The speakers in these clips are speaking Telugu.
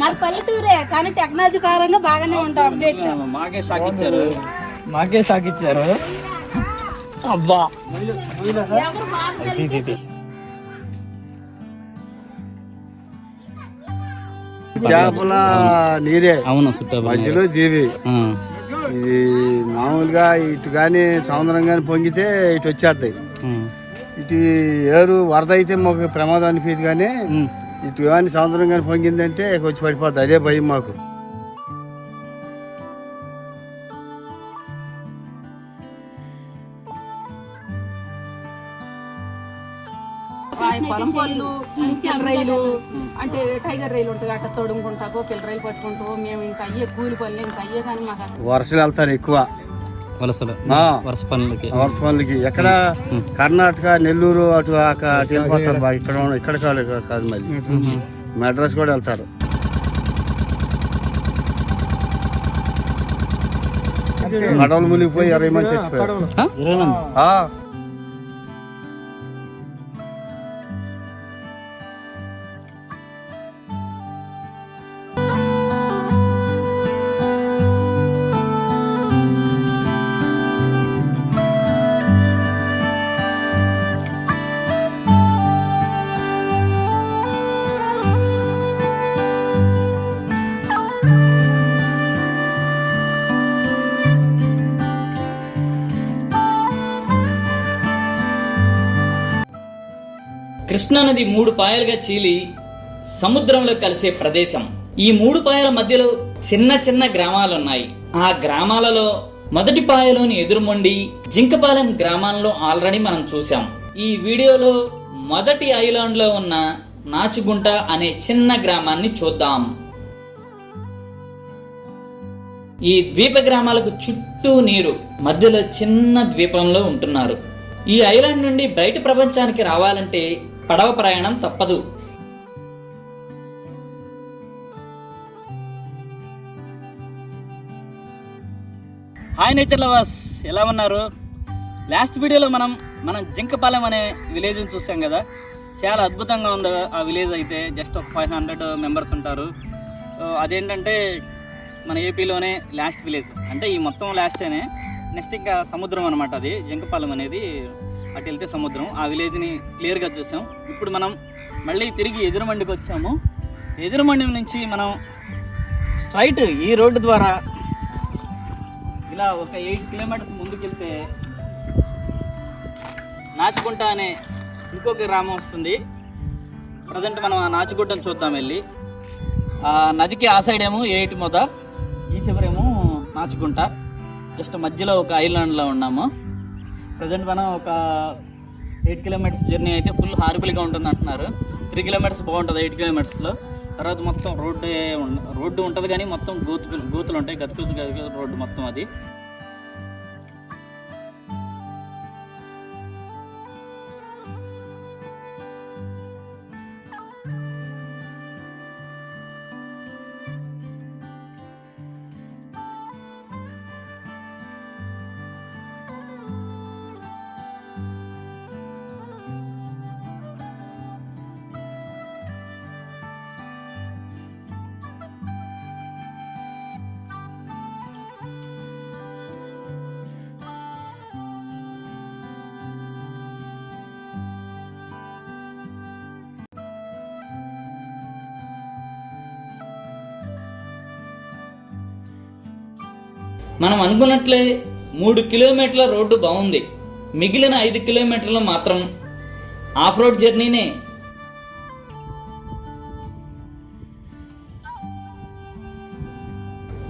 మాది పల్లెటూరే కానీ టెక్నాలజీ కారంగా బాగానే ఉంటాం అప్డేట్ మాకే షాక్ ఇచ్చారు మాకే షాక్ ఇచ్చారు అబ్బా చేపల నీరే. అవును మధ్యలో దీవి ఇది మామూలుగా ఇటు కానీ సముద్రం కానీ పొంగితే ఇటు వచ్చేస్తాయి. ఇటు ఏరు వరద అయితే మాకు ప్రమాదం అనిపించదు కానీ ఇటు కానీ సముద్రం కానీ పొంగిందంటే వచ్చి పడిపోతుంది అదే భయం మాకు. పొలం పళ్ళు రైలు అంటే టైగర్ రైలు ఉంటుంది అట్ట తొడుగుంటాకో పిల్ల రైలు పట్టుకుంటూ మేము ఇంకా అయ్యే కూలి పనులు ఇంకా అయ్యే కానీ మాకు వరుసలు వెళ్తారు ఎక్కువ. వలసలు. వలస పనులకి. వరుస పనులకి. ఎక్కడ కర్ణాటక నెల్లూరు అటు వెళ్ళిపోతారు బాగా ఇక్కడ ఇక్కడ కాదు కాదు మళ్ళీ. మెడ్రాస్ కూడా వెళ్తారు. పడవలు మునిగిపోయి ఇరవై మంది చచ్చిపోయారు. కృష్ణానది మూడు పాయలుగా చీలి సముద్రంలో కలిసే ప్రదేశం. ఈ మూడు పాయల మధ్యలో చిన్న చిన్న గ్రామాలున్నాయి. ఆ గ్రామాలలో మొదటి పాయలోని ఎదురుమొండి జింకపాలెం గ్రామాల్లో ఆల్రెడీ మనం చూసాం ఈ వీడియోలో మొదటి ఐలాండ్లో ఉన్న నాచుగుంట అనే చిన్న గ్రామాన్ని చూద్దాం. ఈ ద్వీప గ్రామాలకు చుట్టూ నీరు మధ్యలో చిన్న ద్వీపంలో ఉంటున్నారు. ఈ ఐలాండ్ నుండి బయట ప్రపంచానికి రావాలంటే పడవ ప్రయాణం తప్పదు. హాయ్ నేచర్ లవర్స్ ఎలా ఉన్నారు? లాస్ట్ వీడియోలో మనం మనం జింకపాలెం అనే విలేజ్ని చూసాం కదా. చాలా అద్భుతంగా ఉంది ఆ విలేజ్ అయితే. జస్ట్ ఒక ఫైవ్ హండ్రెడ్ మెంబర్స్ ఉంటారు. సో అదేంటంటే మన ఏపీలోనే లాస్ట్ విలేజ్. అంటే ఈ మొత్తం లాస్టేనే. నెక్స్ట్ ఇంకా సముద్రం అనమాట అది జింకపాలెం అనేది. అటు వెళ్తే సముద్రం. ఆ విలేజ్ని క్లియర్గా చూసాం. ఇప్పుడు మనం మళ్ళీ తిరిగి ఎదురుమండికి వచ్చాము. ఎదురుమండి నుంచి మనం స్ట్రైట్ ఈ రోడ్డు ద్వారా ఇలా ఒక ఎయిట్ కిలోమీటర్స్ ముందుకెళ్తే నాచుకుంట అనే ఇంకొక గ్రామం వస్తుంది. ప్రజెంట్ మనం ఆ నాచుగుట్టను చూద్దాం వెళ్ళి. ఆ నదికి ఆ సైడ్ ఏమో ఎయిట్ మొద ఈ చివరేమో నాచుకుంట జస్ట్ మధ్యలో ఒక ఐలాండ్లో ఉన్నాము. ప్రజెంట్ మనం ఒక ఎయిట్ కిలోమీటర్స్ జర్నీ అయితే ఫుల్ హార్బుల్గా ఉంటుంది అంటున్నారు. త్రీ కిలోమీటర్స్ బాగుంటుంది ఎయిట్ కిలోమీటర్స్లో. తర్వాత మొత్తం రోడ్డు రోడ్డు ఉంటుంది కానీ మొత్తం గూతు గూతులు ఉంటాయి. గతుకులు గతుకులు రోడ్డు మొత్తం అది. మనం అనుకున్నట్లే మూడు కిలోమీటర్ల రోడ్డు బాగుంది మిగిలిన ఐదు కిలోమీటర్లు మాత్రం ఆఫ్ రోడ్ జర్నీనే.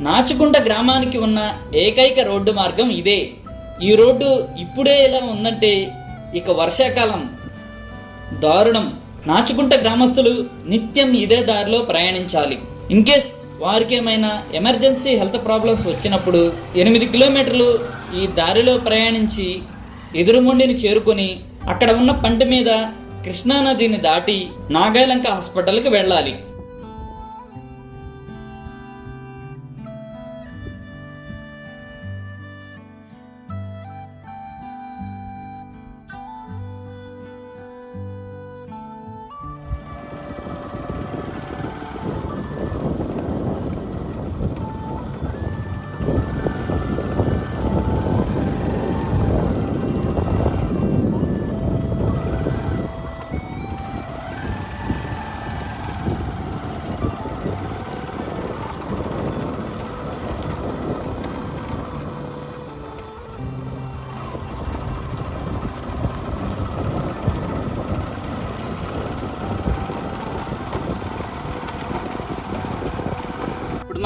నాచుకుంట గ్రామానికి ఉన్న ఏకైక రోడ్డు మార్గం ఇదే. ఈ రోడ్డు ఇప్పుడే ఇలా ఉందంటే ఇక వర్షాకాలం. దారుణం. నాచుకుంట గ్రామస్తులు నిత్యం ఇదే దారిలో ప్రయాణించాలి. ఇన్ కేస్ వారికి ఏమైనా ఎమర్జెన్సీ హెల్త్ ప్రాబ్లమ్స్ వచ్చినప్పుడు ఎనిమిది కిలోమీటర్లు ఈ దారిలో ప్రయాణించి ఎదురుముండిని చేరుకొని అక్కడ ఉన్న పంట మీద కృష్ణానదిని దాటి నాగాలంక హాస్పిటల్కి వెళ్ళాలి.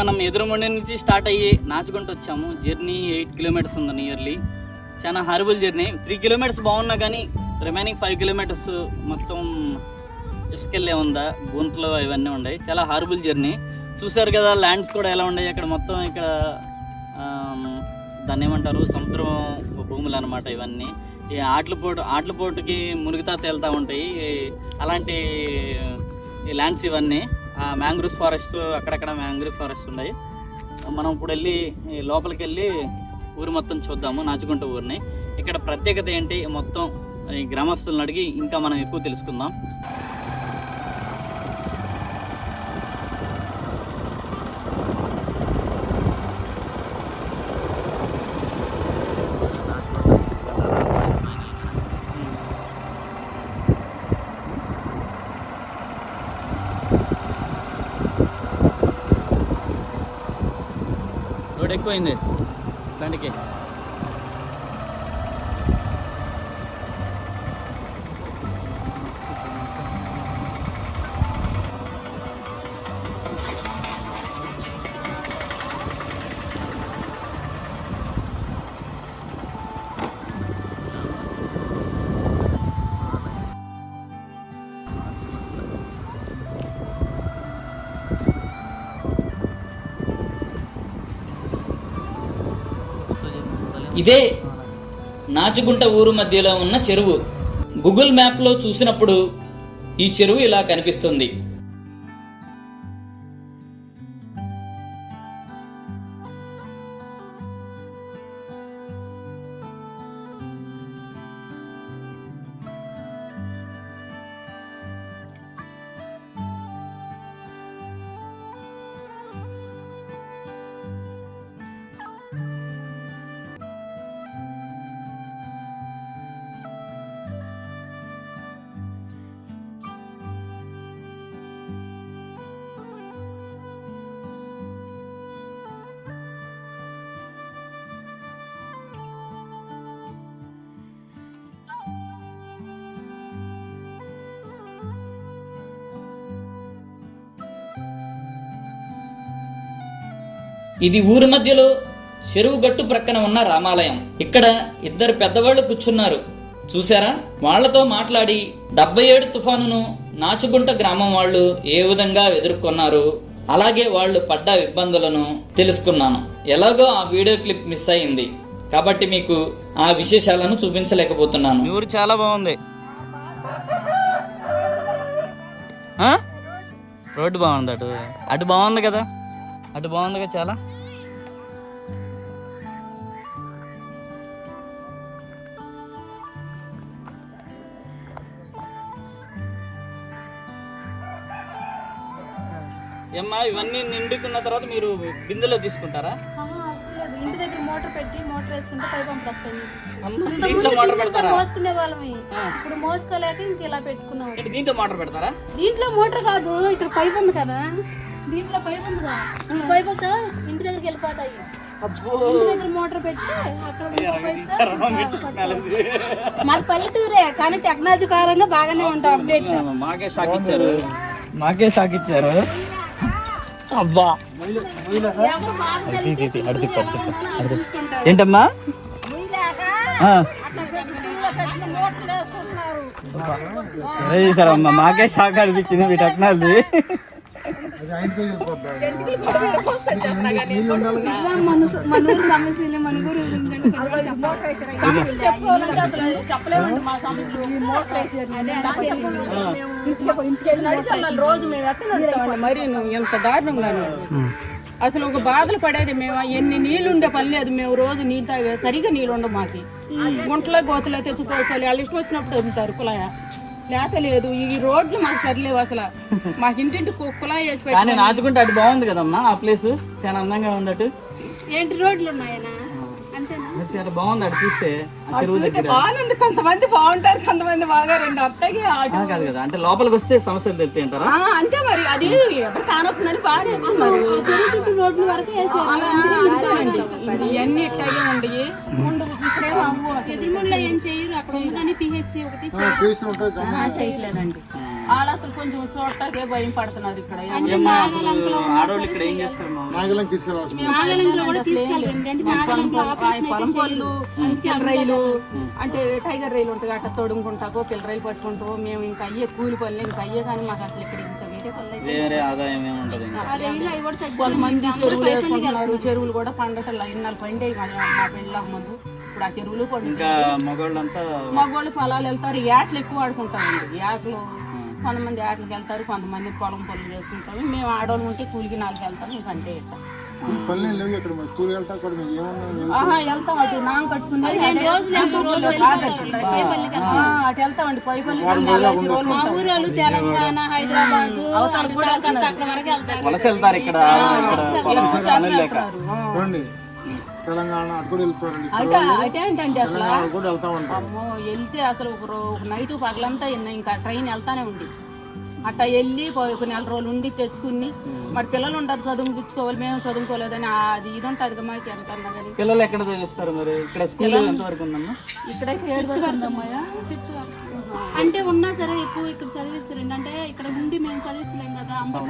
మనం ఎదురుమండి నుంచి స్టార్ట్ అయ్యి నాచుకుంటూ వచ్చాము. జర్నీ ఎయిట్ కిలోమీటర్స్ ఉంది నియర్లీ చాలా హారబుల్ జర్నీ. త్రీ కిలోమీటర్స్ బాగున్నా కానీ రిమైనింగ్ ఫైవ్ కిలోమీటర్స్ మొత్తం ఇసుకెళ్ళే ఉందా? గుంతలు ఇవన్నీ ఉన్నాయి చాలా హారబుల్ జర్నీ. చూశారు కదా ల్యాండ్స్ కూడా ఎలా ఉన్నాయి అక్కడ మొత్తం ఇక్కడ దాన్ని ఏమంటారు? సముద్రం భూములు అనమాట ఇవన్నీ. ఈ ఆట్లపోటు ఆట్లపోటుకి మునుగుతా తేలుతూ ఉంటాయి. అలాంటి ల్యాండ్స్ ఇవన్నీ. మ్యాంగ్రూవ్స్ ఫారెస్ట్ అక్కడక్కడ మ్యాంగ్రూవ్ ఫారెస్ట్ ఉన్నాయి. మనం ఇప్పుడు వెళ్ళి లోపలికి వెళ్ళి ఊరు మొత్తం చూద్దాము నాచుకుంట ఊరిని. ఇక్కడ ప్రత్యేకత ఏంటి? మొత్తం ఈ గ్రామస్తులను అడిగి ఇంకా మనం ఎక్కువ తెలుసుకుందాం. ఎక్కువైంది బండికి ఇదే నాచుగుంట ఊరు మధ్యలో ఉన్న చెరువు. గూగుల్ మ్యాప్లో చూసినప్పుడు ఈ చెరువు ఇలా కనిపిస్తుంది. ఇది ఊరి మధ్యలో చెరువు గట్టు ప్రక్కన ఉన్న రామాలయం. ఇక్కడ ఇద్దరు పెద్దవాళ్ళు కూర్చున్నారు. చూసారా వాళ్ళతో మాట్లాడి డెబ్బై ఏడు తుఫానును నాచుగుంట గ్రామం వాళ్ళు ఏ విధంగా ఎదుర్కొన్నారు? అలాగే వాళ్ళు పడ్డ ఇబ్బందులను తెలుసుకున్నాను. ఎలాగో ఆ వీడియో క్లిప్ మిస్ అయింది. కాబట్టి మీకు ఆ విశేషాలను చూపించలేకపోతున్నాను. ఊరు చాలా బాగుంది. రోడ్డు బాగుంది అటు అటు బాగుంది కదా? అటు కదా చాలా? ఏమ్మా ఇవన్నీ నిండుకున్న తర్వాత మీరు బిందెలో తీసుకుంటారా? ఇంటి దగ్గర మోటార్ పెట్టి మోటార్ వేసుకుంటే పై పంపులు వస్తాయి. అమ్మ, దీంట్లో మోటార్ పెడతారా? మోసుకునే వాళ్ళమి ఇప్పుడు మోసుకోలేక ఇంక ఇలా పెట్టుకున్నాం. ఇటు దీంట్లో మోటార్ పెడతారా? దీంట్లో మోటార్ కాదు ఇక్కడ పైప్ ఉంది కదా. దీంట్లో పైప్ ఉంది కదా పైప్ ఇంటి దగ్గరికి వెళ్ళిపోతాయి. అబ్బో. ఇంటి దగ్గర మోటార్ పెట్టి అక్కడ ఇంకో పైప్ తీసారా మీ టెక్నాలజీ? మాది పల్లెటూరే కానీ టెక్నాలజీ కారంగా బాగానే ఉంటాం. అప్డేట్ మాకే షాక్ ఇచ్చారు. మాకే షాక్ ఇచ్చారు. అబ్బా. ఏంటమ్మా. అదే చేశారమ్మా మాకే షాక్ అనిపించింది మీ టెక్నాలజీ మనసు మన ఊరు సమస్యలు మన ఊరు సమస్యలు చెప్పుకోవాలంటే అసలు చెప్పలేమండి మా సమస్యలు నడిచి వెళ్ళాలి రోజు మేము ఎట్ట నడుస్తామండి మరి నువ్వు ఎంత దారుణంగాను. అసలు ఒక బాధలు పడేది మేము ఎన్ని నీళ్ళు ఉండే పని లేదు మేము రోజు నీళ్ళు తాగే సరిగా నీళ్ళు ఉండవు మాకి. గుంటలో గోతులో తెచ్చుకోవాలి వాళ్ళు ఇష్టం వచ్చినప్పుడు వదులుతారు కులాయ లేత లేదు. ఈ రోడ్లు మాకు సరిలేవు అసలు. మాకు ఇంటింటి కు- కులాయి వేసి పెట్టి కానీ నాచుకుంటే అటు బాగుంది కదమ్మా ఆ ప్లేస్ చాలా అందంగా ఉందటు. ఏంటి రోడ్లు ఉన్నాయనా అంతేనా? చాలా బాగుంది అటు చూస్తే. ఆ చెరువు చూస్తే దగ్గర. బాగుంది. కొంతమంది బాగుంటారు కొంతమంది బాగా రెండు అత్తకి ఆట ఆ, కాదు కదా అంటే లోపలికి వస్తే సమస్యలు తెలుస్తాయి అంటారా ఆ, అంతే మరి. అది ఎవరు కానొస్తుందని బాగా చుట్టూ రోడ్లు వరకు వేసారు. ఇవన్నీ ఇట్లాగే ఉండయి. ఉండవు ఏం అసలు. చేయరు అక్కడ పిహెచ్సి ఒకటి వాళ్ళు కొంచెం చూడటాకే భయం పడుతున్నారు ఇక్కడ. ఆడవాళ్ళు ఏం చేస్తారు? నాగాలంలో కూడా తీసుకెళ్ళండి అంటే నాగాలంలో ఆపరేషన్ అయితే పొలం పళ్ళు పిల్ల రైలు అంటే టైగర్ రైలు ఉంటుంది అట్లా తొడుగుంటాకో పిల్ల రైలు పట్టుకుంటూ మేము ఇంకా అయ్యే కూలి పనులు ఇంకా అయ్యే కానీ మాకు అసలు ఇక్కడ ఇంకా వేరే ఆదాయం ఏముంటది చెరువులు కూడా పండటల్లా ఇన్నాళ్ళు మా పెళ్ళ ముందు. ఇప్పుడు ఆ చెరువులు ఇంకా మగవాళ్ళంతా మగవాళ్ళు పొలాలు వెళ్తారు యాట్లు ఎక్కువ ఆడుకుంటారండి యాట్లు కొంతమంది యాట్లకి వెళ్తారు కొంతమంది పొలం పనులు చేసుకుంటారు. మేము ఆడవాళ్ళు ఉంటే కూలికి నాలుగు వెళ్తాం ఇంకా అంతే వెళ్తాం అటు నాం వెళ్తామండి. పైపల్లి. ఊరోళ్ళు తెలంగాణ హైదరాబాద్ అక్కడ వరకు వెళ్తారు. ఇక్కడ. తెలంగాణ అటు కూడా వెళ్తారండి. అటే అటే ఏంటండి అసలు? కూడా వెళ్తా ఉంటాం అమ్మో వెళ్తే అసలు ఒక రో ఒక నైట్ పగలంతా ఇన్న- ఇంకా ట్రైన్ వెళ్తానే ఉంది. అట్లా వెళ్ళి ఒక నెల రోజులు ఉండి తెచ్చుకుని మరి పిల్లలు ఉంటారు చదువుకోవాలి మేము చదువుకోలేదని అది ఇది ఉంటుంది కదా మాకు ఎంత అన్నా కానీ. పిల్లలు ఎక్కడ చదివిస్తారు మరి? ఇక్కడ స్కూల్ ఎంత వరకు ఉందమ్మా? ఇక్కడైతే ఏడు వరకు. అంటే ఉన్నా సరే ఎక్కువ ఇక్కడ చదివించరండి. అంటే ఇక్కడ ఉండి మేము చదివించలేం కదా అందరూ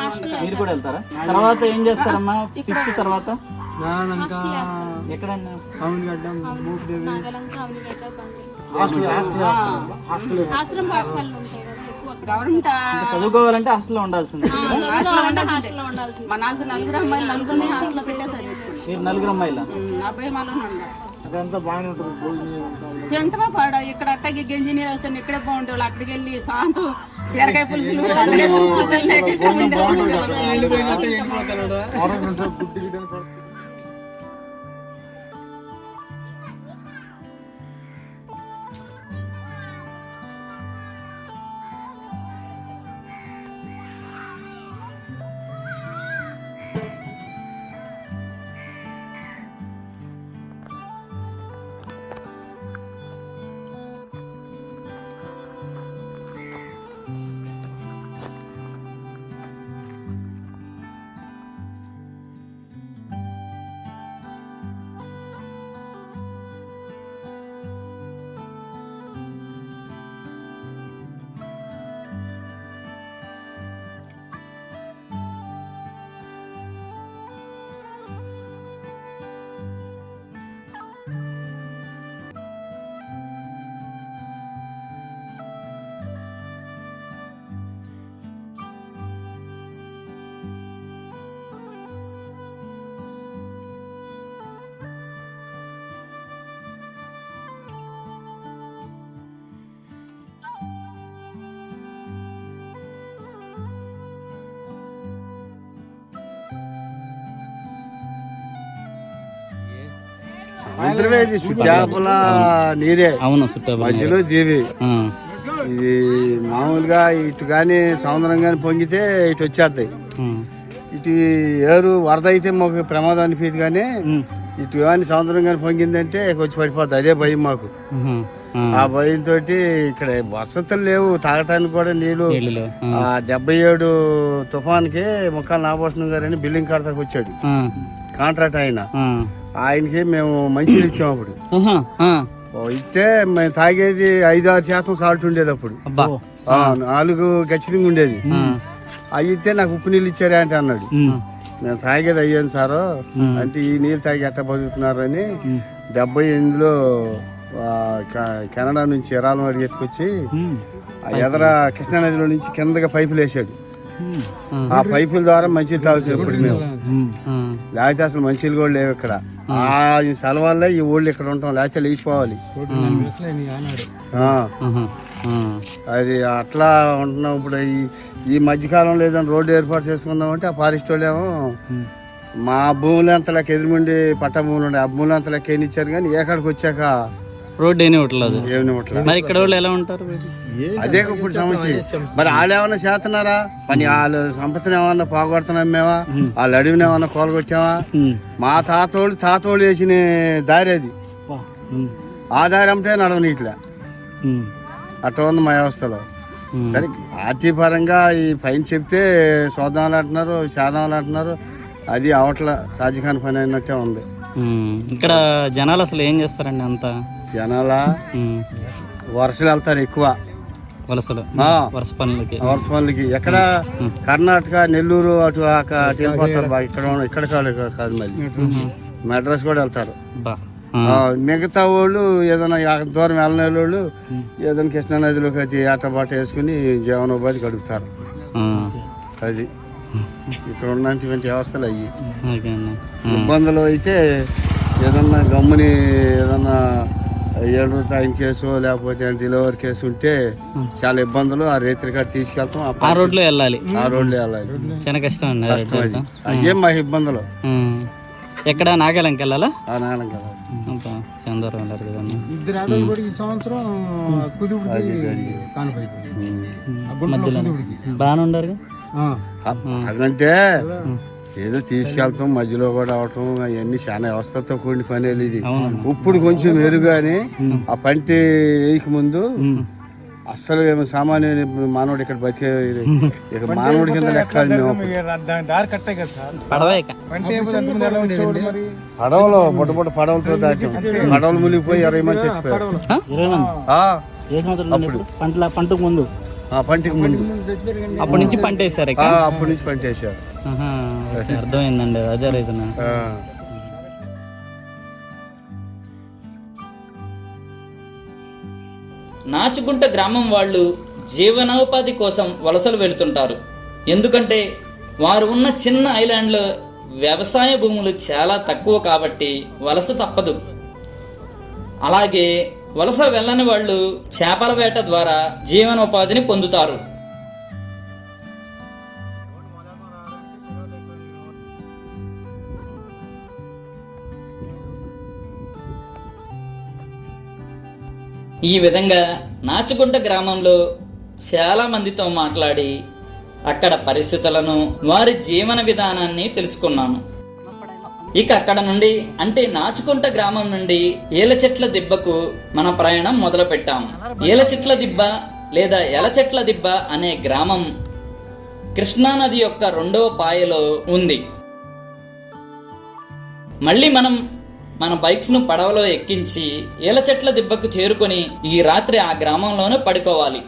హాస్టల్ మీరు కూడా వెళ్తారా? తర్వాత ఏం చేస్తారమ్మా? ఫిఫ్త్ తర్వాత? ఎక్కడన్నా? ఆశ్రమ పాఠశాలలు ఉంటాయి కదా ఎక్కువ అక్కడ. గవర్నమెంట్ అంటే చదువుకోవాలంటే హాస్టల్లో ఉండాల్సింది. మా నాకు నలుగురు అమ్మాయిలు మీరు నలుగురు అమ్మాయిలా? అబ్బాయి అదంతా బాగానే ఉంటుంది భోజనం ఉంటాం. తింటమా పాడ ఇక్కడ అట్టకి గంజి నీళ్ళు వస్తే ఇక్కడే బాగుంటే వాళ్ళు అక్కడికి వెళ్ళి సాంతం బీరకాయ పులుసులు ఆరోగ్యం గుడ్డి ఇది చుట్టాపల నీరే. అవును మధ్యలో దీవి ఇది మామూలుగా ఇటు కానీ సముద్రం కానీ పొంగితే ఇటు వచ్చేస్తాయి. ఇటు ఏరు వరద అయితే మాకు ప్రమాదం అనిపించదు కానీ ఇటు కానీ సముద్రం కానీ పొంగిందంటే వచ్చి పడిపోద్ది. అదే భయం మాకు. ఆ. భయంతో ఇక్కడ వసతులు లేవు. తాగటానికి కూడా నీళ్ళు ఆ. డెబ్బై ఏడు తుఫాన్కి ముక్కాల నాగభూషణం గారు అని బిల్డింగ్ కడతాకి వచ్చాడు. కాంట్రాక్ట్ ఆయన. ఆయనకి మేము మంచిగా ఇచ్చాం అప్పుడు. ఓ ఇస్తే మేము తాగేది ఐదు ఆరు శాతం సాల్ట్ ఉండేది అప్పుడు. ఆ, నాలుగు ఖచ్చితంగా ఉండేది. అవి ఇస్తే నాకు ఉప్పు నీళ్ళు ఇచ్చారే అంటే అన్నాడు. నేను తాగేది అయ్యాను సారు. అంటే ఈ నీళ్ళు తాగి ఎట్ట బతుకుతున్నారు అని డెబ్బై ఎనిమిదిలో ఆ, క- కెనడా నుంచి ఎరాలం వరకు ఎత్తుకొచ్చి ఆ ఎదర కృష్ణానదిలో నుంచి కిందగా పైపులు వేసాడు ఆ పైపుల ద్వారా మంచి తాగుతాం మేము. లేకపోతే అసలు మంచిలు కూడా లేవు ఇక్కడ. ఆ ఈ సెలవుల్లో ఈ ఊళ్ళు ఇక్కడ ఉంటాం లేకపోతే లేచిపోవాలి. అది అట్లా ఉంటున్నాం ఇప్పుడు ఈ ఈ మధ్యకాలంలో ఏదైనా రోడ్డు ఏర్పాటు చేసుకుందాం అంటే ఆ ఫారెస్ట్ వాళ్ళేమో మా భూములంతలకు ఎదురుముండి ఎదురుమండి పట్ట భూములు ఉండే ఆ భూములంతలకు ఏమి ఇచ్చారు కానీ ఏకాడికి వచ్చాక రోడ్డు ఏమి ఇవ్వట్లేదు మరి ఇక్కడ వాళ్ళు ఎలా ఉంటారు అదే ఇప్పుడు సమస్య. మరి వాళ్ళు ఏమన్నా చేస్తున్నారా? పని వాళ్ళు సంపత్తిని ఏమన్నా పోగొడుతున్నాం మేమా? వాళ్ళ అడవిని ఏమన్నా కోలగొట్టామా? మా తాతోళ్ళు తాతోళ్ళు వేసిన దారి అది. ఆ దారి అంటే నడవనీట్లే. అట్లా ఉంది మా వ్యవస్థలో. సరే పార్టీ పరంగా ఈ పైన చెప్తే చూద్దామని అంటున్నారు చేద్దామని అంటున్నారు. అది అవట్ల సాధ్యకాని పని అయినట్టే ఉంది. ఇక్కడ జనాలు అసలు ఏం చేస్తారండి అంతా? జనాల. వరుసలు వెళ్తారు ఎక్కువ. వలసలు ఆ. వలస పనులకి. వరుస పనులకి. ఎక్కడ కర్ణాటక నెల్లూరు అటు వెళ్ళిపోతారు బాగా ఇక్కడ ఇక్కడ కాదు కాదు మళ్ళీ. మెడ్రాస్ కూడా వెళ్తారు. మిగతా వాళ్ళు ఏదైనా దూరం వెళ్ళిన వాళ్ళు ఏదైనా కృష్ణా నదిలోకి వచ్చి ఆటపాట వేసుకుని జీవనోపాధి గడుపుతారు. అది. ఇక్కడ ఉన్నటువంటి వ్యవస్థలు అండి ఇబ్బందులు అయితే ఏదన్నా గమ్ముని ఏదన్నా ఏడు టైం కేసు లేకపోతే డెలివరీ కేసు ఉంటే చాలా ఇబ్బందులు. ఆ రేత్రి కాడ తీసుకెళ్తాం ఆ రోడ్లో వెళ్ళాలి. ఆ రోడ్లు వెళ్ళాలి. చాలా కష్టం అండి అయ్యే మా ఇబ్బందులు. ఎక్కడ? నాగాలంకి వెళ్ళాలా? ఆ నాయన కదా అబ్బా, చాలా దూరం వెళ్ళారు కదండి. ఇద్దరు కూడా ఈ సంవత్సరం కుదుపుడికి బాగానే ఉండారు అదంటే ఏదో తీసుకెళ్తాం మధ్యలో కూడా అవటం అవన్నీ చాలా వ్యవస్థతో కూడిన పని ఇది. ఇప్పుడు కొంచెం మెరుగాని ఆ పంటి వేయక ముందు అస్సలు ఏమో సామాన్య మానవుడు ఇక్కడ బతికే ఇక మానవుడి కింద లెక్క అది మేము అప్పుడు. దాని దారి కట్టే కదా సార్. పడవ ఇక. అంటే ఎంతమంది ఎలా వచ్చేవాడు మరి? పడవలో బుడ్డ బుడ్డ పడవలతో దాచాం. పడవలు మునిగిపోయి ఇరవై మంది. చచ్చిపోయారు పంటల పంటకు ముందు. ఆ పంటికి ముందు. అప్పటి నుంచి పంట వేసారు అప్పటి నుంచి పంటేశారు. ఆహా, ఓకే, అర్థమైందండి అదే రైతున ఆ. నాచుగుంట గ్రామం వాళ్ళు జీవనోపాధి కోసం వలసలు వెళుతుంటారు. ఎందుకంటే వారు ఉన్న చిన్న ఐలాండ్లో వ్యవసాయ భూములు చాలా తక్కువ కాబట్టి వలస తప్పదు. అలాగే వలస వెళ్ళని వాళ్ళు చేపల వేట ద్వారా జీవనోపాధిని పొందుతారు. ఈ విధంగా నాచుగుంట గ్రామంలో చాలా మందితో మాట్లాడి అక్కడ పరిస్థితులను వారి జీవన విధానాన్ని తెలుసుకున్నాను. ఇక అక్కడ నుండి అంటే నాచుకుంట గ్రామం నుండి ఏల చెట్ల దిబ్బకు మన ప్రయాణం మొదలు పెట్టాం ఏల చెట్ల దిబ్బ లేదా ఎల చెట్ల దిబ్బ అనే గ్రామం కృష్ణానది యొక్క రెండవ పాయలో ఉంది. మళ్ళీ మనం మన బైక్స్ను పడవలో ఎక్కించి ఏల చెట్ల దిబ్బకు చేరుకొని ఈ రాత్రి ఆ గ్రామంలోనే పడుకోవాలి.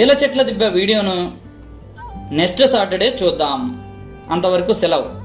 ఏల చెట్ల దిబ్బ వీడియోను నెక్స్ట్ సాటర్డే చూద్దాం. అంతవరకు సెలవు.